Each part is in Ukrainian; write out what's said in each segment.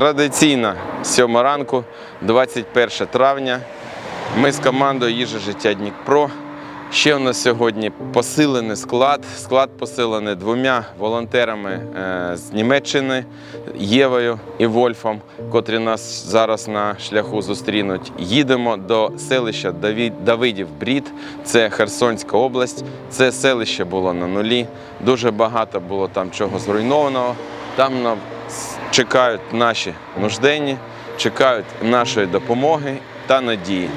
Традиційна сьома ранку, 21 травня. Ми з командою Їжа життя Дніпро. Ще у нас сьогодні посилений склад. Склад посилений двома волонтерами е, з Німеччини Євою і Вольфом, котрі нас зараз на шляху зустрінуть. Їдемо до селища Давидів Брід, це Херсонська область. Це селище було на нулі. Дуже багато було там чого зруйнованого. Там нас чекають наші нужденні, чекають нашої допомоги та надії.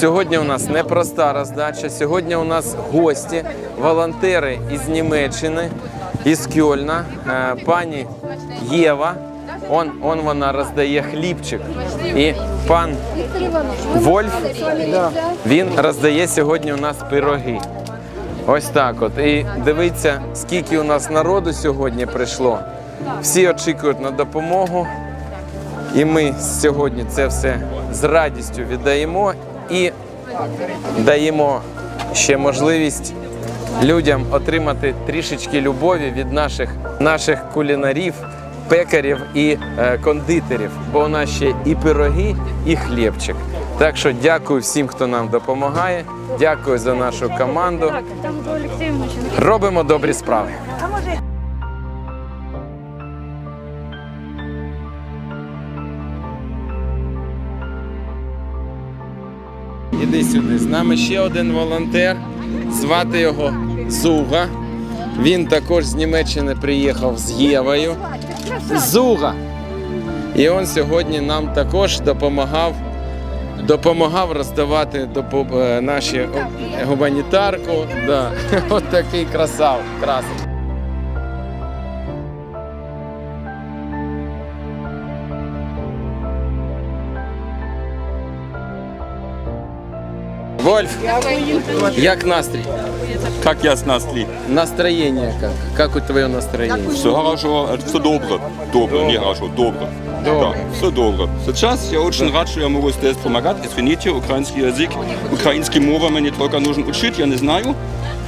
Сьогодні у нас непроста роздача. Сьогодні у нас гості, волонтери із Німеччини, із Кьольна, Е, пані Єва. Он, он вона роздає хлібчик. І пан Вольф він роздає сьогодні у нас пироги. Ось так от. І дивіться, скільки у нас народу сьогодні прийшло. Всі очікують на допомогу. І ми сьогодні це все з радістю віддаємо і даємо ще можливість людям отримати трішечки любові від наших, наших кулінарів, пекарів і е, кондитерів. Бо у нас ще і пироги, і хлібчик. Так що дякую всім, хто нам допомагає. Дякую за нашу команду. Робимо добрі справи. Іди сюди. З нами ще один волонтер. Звати його Зуга. Він також з Німеччини приїхав з Євою. Зуга. І він сьогодні нам також допомагав. Допомагав роздавати е, наші е, гуманітарку. Да. От такий красав, красень. Вольф, як настрій? Как я с Настли? Настроєння як? Як у твоє настроєння? Все хорошо, все добро. Добро, не хорошо, добро. Добро. Да, все добро. Сейчас я очень рад, что я могу здесь помогать. Извините, украинский язык, украинский мова мне только нужен учить, я не знаю.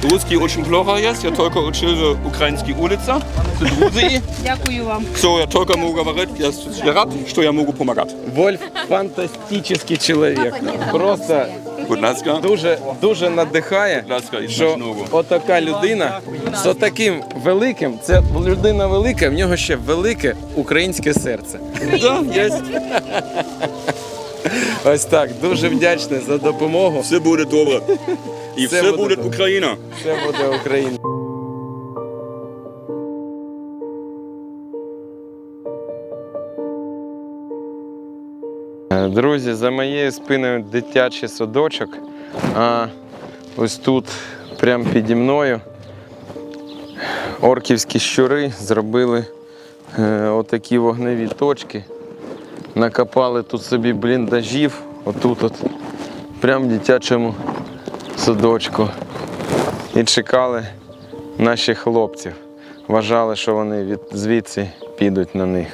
Русский очень плохо есть, я только учил украинский улица, друзі. Дякую вам. Все, я только могу говорить, я я рад, что я могу помогать. Вольф фантастичний чоловік. Просто Будь ласка. дуже дуже надихає, Будь ласка, і що смачного. отака людина з таким великим, це людина велика, в нього ще велике українське серце. Да. Ось так. Дуже вдячний за допомогу. Все буде добре. І все буде Україна. Все буде Україна. Друзі, за моєю спиною дитячий садочок. А ось тут, прямо піді мною, орківські щури зробили е, отакі вогневі точки. Накопали тут собі бліндажів, отут, от, прямо в дитячому садочку. І чекали наших хлопців. Вважали, що вони від звідси підуть на них.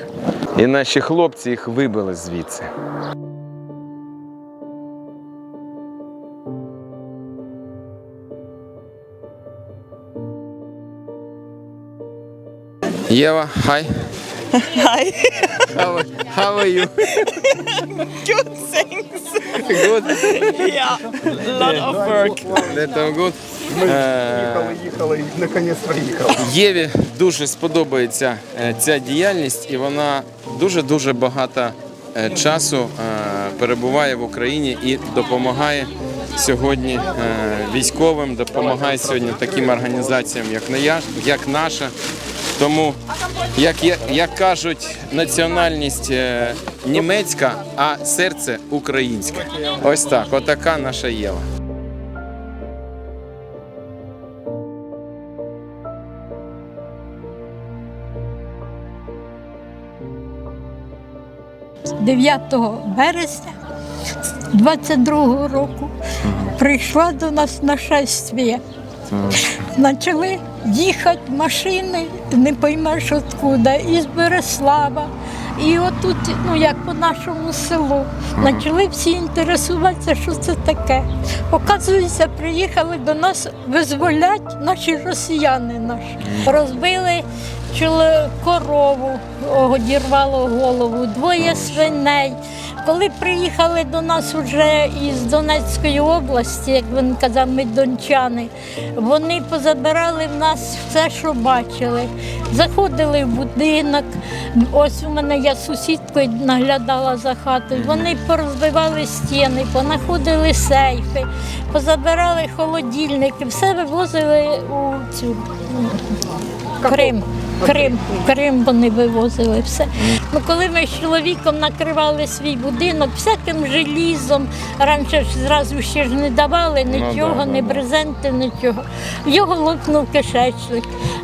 І наші хлопці їх вибили звідси. Єва, хай. Hi. How, how are you? Good, thanks. Good. yeah, lot of work. That's good. Е, Їхали і наконець приїхали. Єві дуже сподобається е, ця діяльність, і вона дуже-дуже багато е, часу е, перебуває в Україні і допомагає сьогодні е, військовим, допомагає сьогодні таким організаціям, як «Ная- як наша. Тому, як як, кажуть, національність е, німецька, а серце українське. Ось так, отака наша Єва. «9 вересня 22-го року прийшла до нас нашестві. Почали їхати машини, не поймеш откуда, із Береслава. І отут, ну як по нашому селу, почали всі інтересуватися, що це таке. Оказується, приїхали до нас визволять наші росіяни наші. Розбили чоло- корову, одірвало голову, двоє свиней. Коли приїхали до нас вже із Донецької області, як він казав, ми дончани, вони позабирали в нас все, що бачили. Заходили в будинок. Ось у мене я сусідкою наглядала за хатою. Вони порозбивали стіни, понаходили сейфи, позабирали холодильники, все вивозили у цю м, Крим. Крим, Крим вони вивозили все. Ну, коли ми з чоловіком накривали свій будинок всяким желізом, раніше ж зразу ще ж не давали нічого, да, ні брезенти, нічого. Його лопнув кишечник.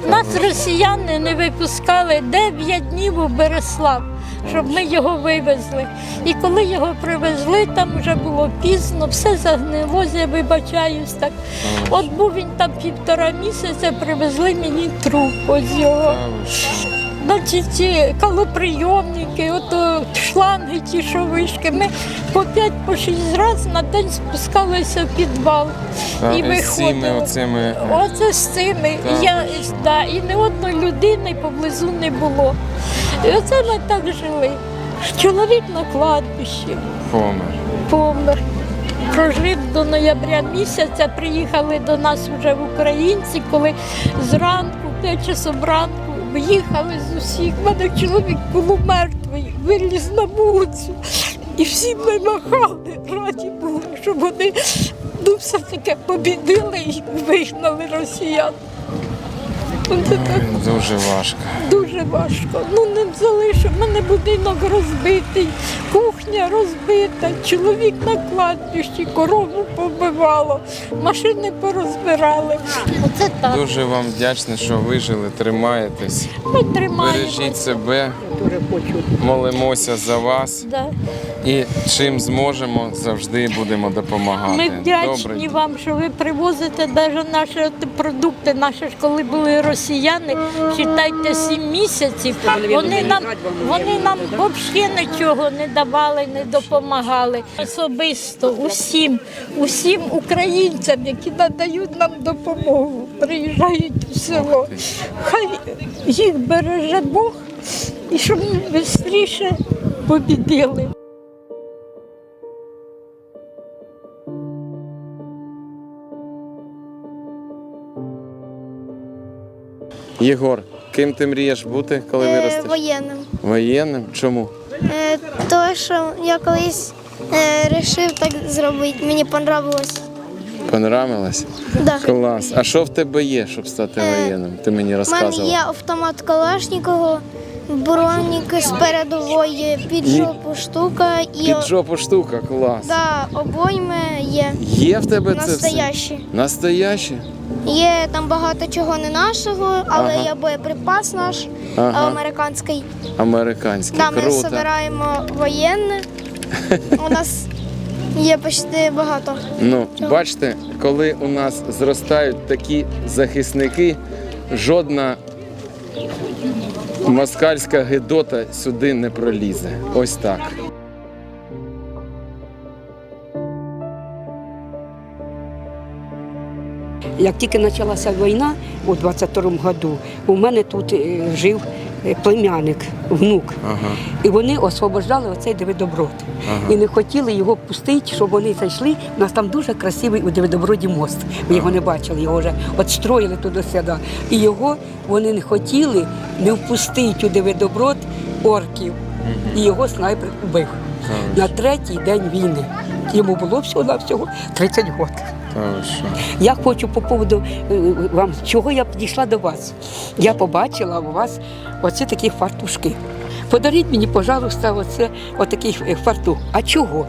Нас росіяни не випускали 9 днів у Береслав, щоб ми його вивезли. І коли його привезли, там вже було пізно, все загнило, я вибачаюсь так. От був він там півтора місяця, привезли мені труп ось його. Значить, ці калоприйомники, ото шланги, ті, що вишки. Ми по п'ять, по шість разів на день спускалися в підвал Та, і цими виходили. оцими, е, Оце з цими. Та І, я, да, і ні одної людини поблизу не було. І оце ми так жили. Чоловік на кладбищі помер. помер. Прожив до ноября місяця, приїхали до нас вже в українці, коли зранку, 5 часов ранку, виїхали з усіх. У мене чоловік був мертвий, виліз на вулицю. І всі ми махали, раді були, щоб вони ну, все-таки побідили і вигнали росіян. Оце так Дуже важко. Дуже важко. Ну не залишив. У мене будинок розбитий, кухня розбита, чоловік на кладбищі, корову побивало, машини порозбирали. Оце так. Дуже вам вдячний, що вижили, тримаєтесь. Ми тримаємося. Бережіть себе, молимося за вас Да. і чим зможемо, завжди будемо допомагати. Ми вдячні вам, що ви привозите навіть наші от продукти. Наші ж коли були росіяни, вважайте, сім місяців. Вони нам вони нам взагалі нічого не давали, не допомагали. Особисто усім, усім українцям, які надають нам допомогу, приїжджають в село. Хай їх береже Бог і щоб ми швидше побідили. Єгор, ким ти мрієш бути, коли Е, виростеш? воєнним. Воєнним? Чому? Е, то, що я колись е, так зробити, мені понравилось. Понравилось? Да. Клас. А що в тебе є, щоб стати Е, воєнним? Ти мені У мене є автомат Калашнікова, бронік з передової, під жопу штука і Під жопу штука, клас. да, обойми є. Є в тебе це все? Настоящі. Настоящі? Є там багато чого не нашого, але Ага. є боєприпас наш Ага. американський. Американські. Да, ми Круто. збираємо воєнне. У нас є почти багато. Ну, бачите, коли у нас зростають такі захисники, жодна москальська гидота сюди не пролізе. Ось так. Як тільки почалася війна у 22-му году, у мене тут е, жив племянник, внук. Ага. І вони освобождали оцей Девидоброд. Ага. І не хотіли його пустити, щоб вони зайшли. У нас там дуже красивий у Девидоброді мост. Ви його не бачили, його вже от строїли туди сюди. І його вони не хотіли не впустити у Девидоброд орків. І його снайпер убив. На третій день війни. Йому було всього на всього 30 років. Я хочу по поводу е, вам, чого я підійшла до вас. Я побачила у вас оці такі фартушки. Подаріть мені, пожалуйста, оце, отакий е, фартух. А чого?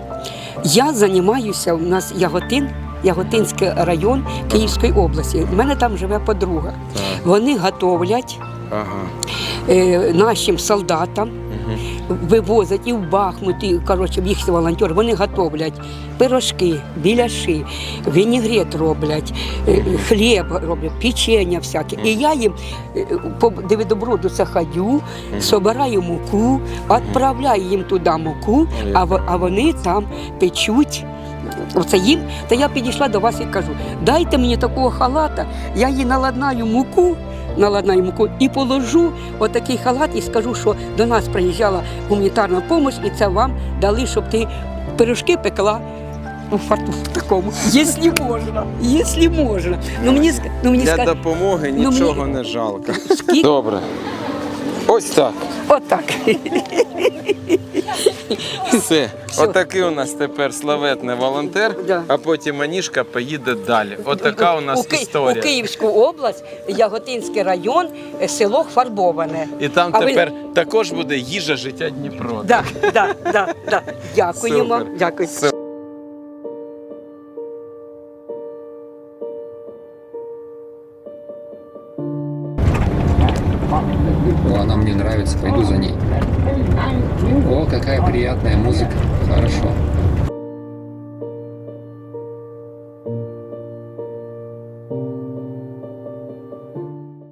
Я займаюся, у нас Яготин, Яготинський район Київської області. У мене там живе подруга. Вони готовлять Ага. Е, нашим солдатам. Вивозять і в Бахмут, і, коротше, їх волонтери, вони готовлять пирожки, біляши, вінігрет роблять, е, хліб роблять, печення всяке. І я їм е, по Девідоброду заходю, собираю муку, відправляю їм туди муку, а вони там печуть. Оце їм, та я підійшла до вас і кажу, дайте мені такого халата, я їй наладнаю муку, наладнаю муку і положу отакий халат і скажу, що до нас приїжджала гуманітарна допомога, і це вам дали, щоб ти пирожки пекла у фарту такому. Якщо можна, якщо можна. Ну мені, ну, мені Для сказ... допомоги Ну, нічого мені- не жалко. скільки? Добре. Ось так. Отак. Все. Отакий у нас тепер славетний волонтер, Да. а потім Аніжка поїде далі. Отака у нас Ки- історія. У Київську область, Яготинський район, е, село Фарбоване. І там А ви- тепер також буде їжа життя Дніпро. Да, да, да, да. Дякуємо. Супер. Дякую. Все. Нравится, пойду за ней. О, какая приятная музыка. Хорошо.